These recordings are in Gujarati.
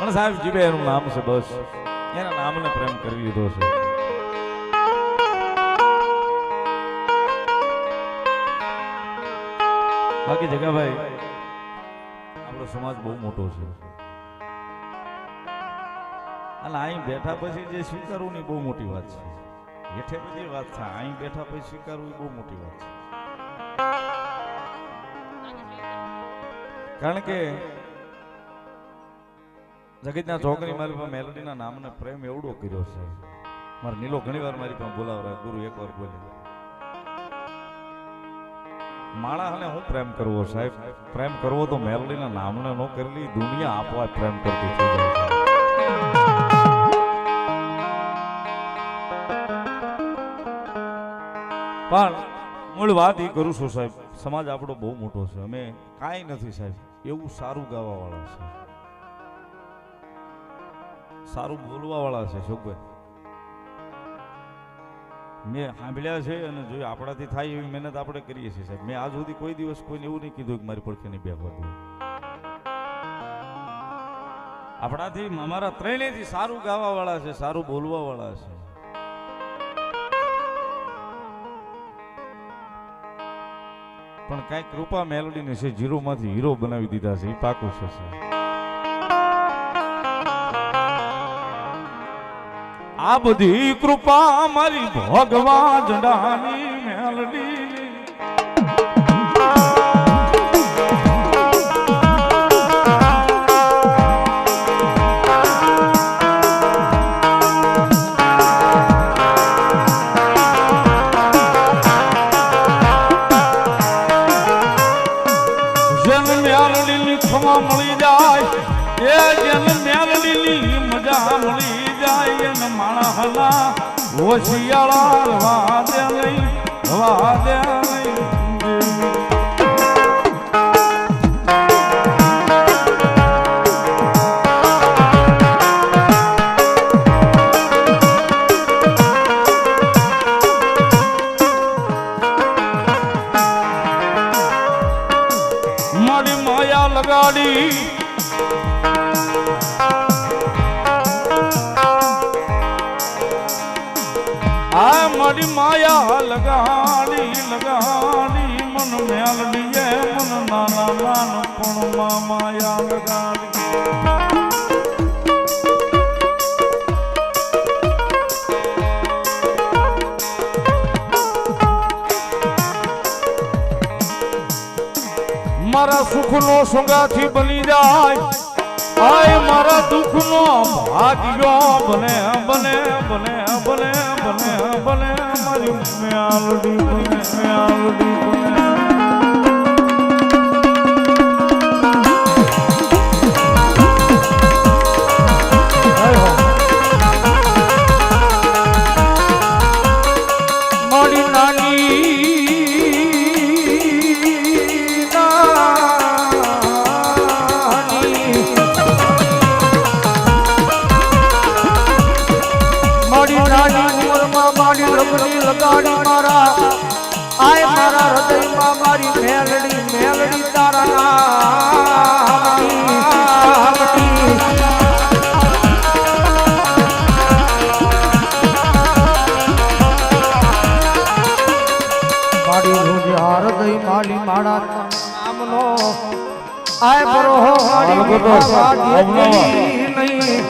પણ સાહેબ જીવે એનું નામ છે બસ. એના નામને પ્રેમ કરી લીધો છે. બાકી જગાભાઈ, આપણો સમાજ બહુ મોટો છે. અને અહીં બેઠા પછી જે સ્વીકારવું ને બહુ મોટી વાત છે. હેઠે બધી વાત છે. અહીં બેઠા પછી સ્વીકારવું બહુ મોટી વાત છે. કારણ કે જગતના છોકરી મારી પાસે મેલોડીના નામને પ્રેમ એવડો કર્યો છે. મારે નીલો ઘણી વાર મારી પાસે બોલાવરા ગુરુ એકવાર બોલે. માણસને હું પ્રેમ કરવો સાહેબ? પ્રેમ કરવો તો મેલોડીના નામને ન કરેલી દુનિયા આપવા પ્રેમ કરતી થઈ જાય પણ મૂળ વાત એ કરું છું સાહેબ. સમાજ આપણો બહુ મોટો છે. અમે કાંઈ નથી સાહેબ. એવું સારું ગાવા વાળા છે. સારું બોલવા વાળા છે શોકભાઈ. મેં સાંભળ્યા છે અને જો આપણાથી થાય એવી મહેનત આપણે કરીએ છીએ સાહેબ. મેં આજ સુધી કોઈ દિવસ કોઈને એવું નહીં કીધું કે મારી પડખે નહીં બેહવા દઉં આપણાથી અમારા ત્રણેયથી સારું ગાવા વાળા છે, સારું બોલવા વાળા છે. પણ કઈ કૃપા મેલોડીને છે જીરો માંથી હીરો બનાવી દીધા છે, એ પાકું છે આ બધી કૃપા મારી ભગવાન જડાની મેલડી હોશિયાળા રવા દે નહીં રવા દે નહીં મારી માયા લગાડી મારી માયા લગાડી લગાડી મન મેલડીએ મન નાના નાનપણમાં માયા લગાડી મારા સુખનો સુગાથી બની જાય દુઃખનો ભાગ્યો. બને બને બને બને બને બને મારી મ્યાલડી બને બને આય બરો હો મારી ગોતો. જેટલી નહીં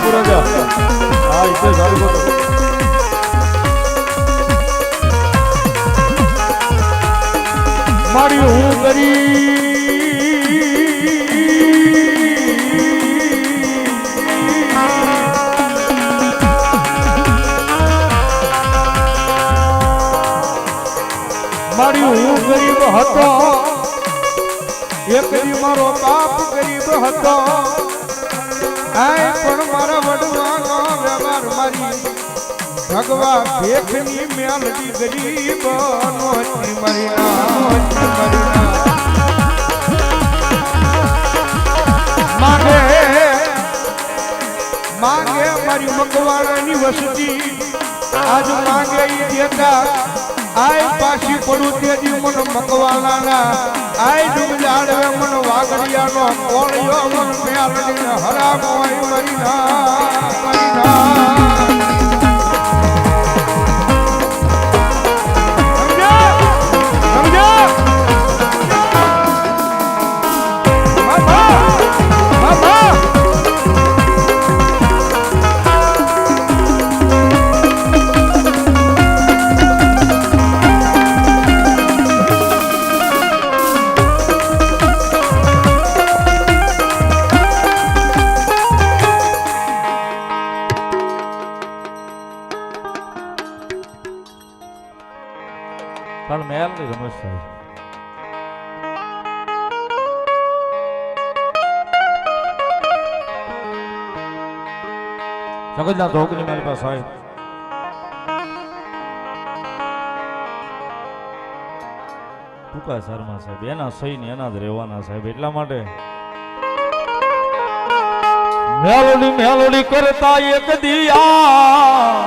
પૂરા જા હા ઇતે સારું કરો મારી હું મારી હું ગરીબ હતો. એક દી મારો બાપ ગરીબ હતો. આય પણ મારા વડવાનો વ્યવહાર મારી ભગવા ભેખની મેલડી ગરીબ નોચી મારી નોચી મારી માગે માગે મારી મકવાણાની વસતી. આજ માગે દેતા આય પાછી પડું તેજી મન મકવાલાના. આય ડુબલાડવે મન વાગડિયાનો કોળિયો મન મેલડીને હરામોય મરીના મરીના. જગતના ધોકની મારી પાસે સાહેબ ટૂંકા શર્મા સાહેબ એના સહી એના જ રહેવાના સાહેબ એટલા માટે મેલોડી મેલોડી કરતા એક દિયા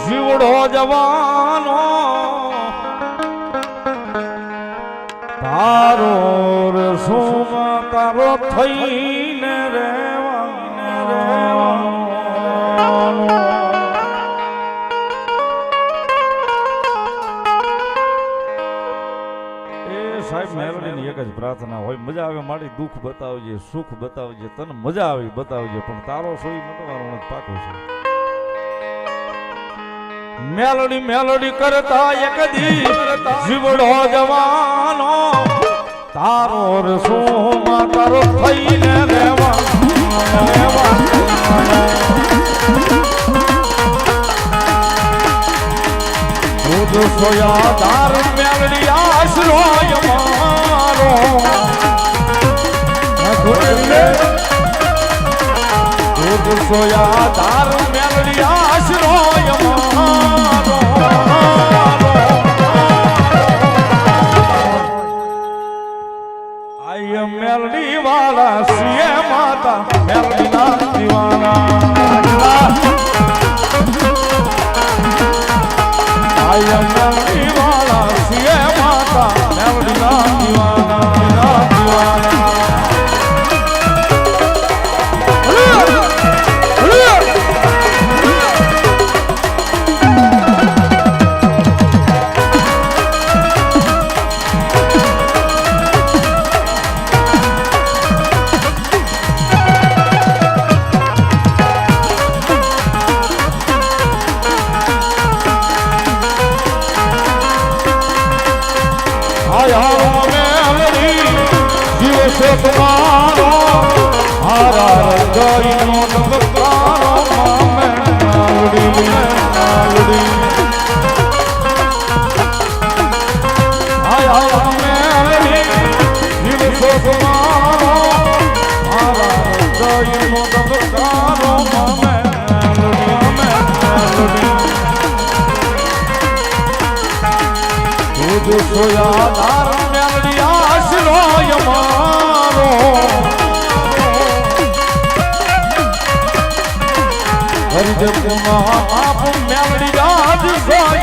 જીવડો જવાનો તારો રસુમ તારો એ એક જ પ્રાર્થના હોય. મજા આવે મારી, દુઃખ બતાવજે, સુખ બતાવજે, તને મજા આવી બતાવજે, પણ તારો સોઈ મટવાનો નથી, પાકો છે. મેલોડી મેલોડી કરતા એક દી જીવડો જવાનો. તારો રસોમાં તારો થઈને રહેવા. રહેવા સોયા તાર મેલડી આશરોય મારો સોયા તાર મેલડી આયા મેલડી દિવસે તમારો હારા રંગાઈનો નમસ્કારો. મામે નાવડી નાવડી આયા મેલડી સોયા દાર મેલડી આશરોય મારો હરિદેવ કુમાર આપ મેલડી રાજ સોય મારો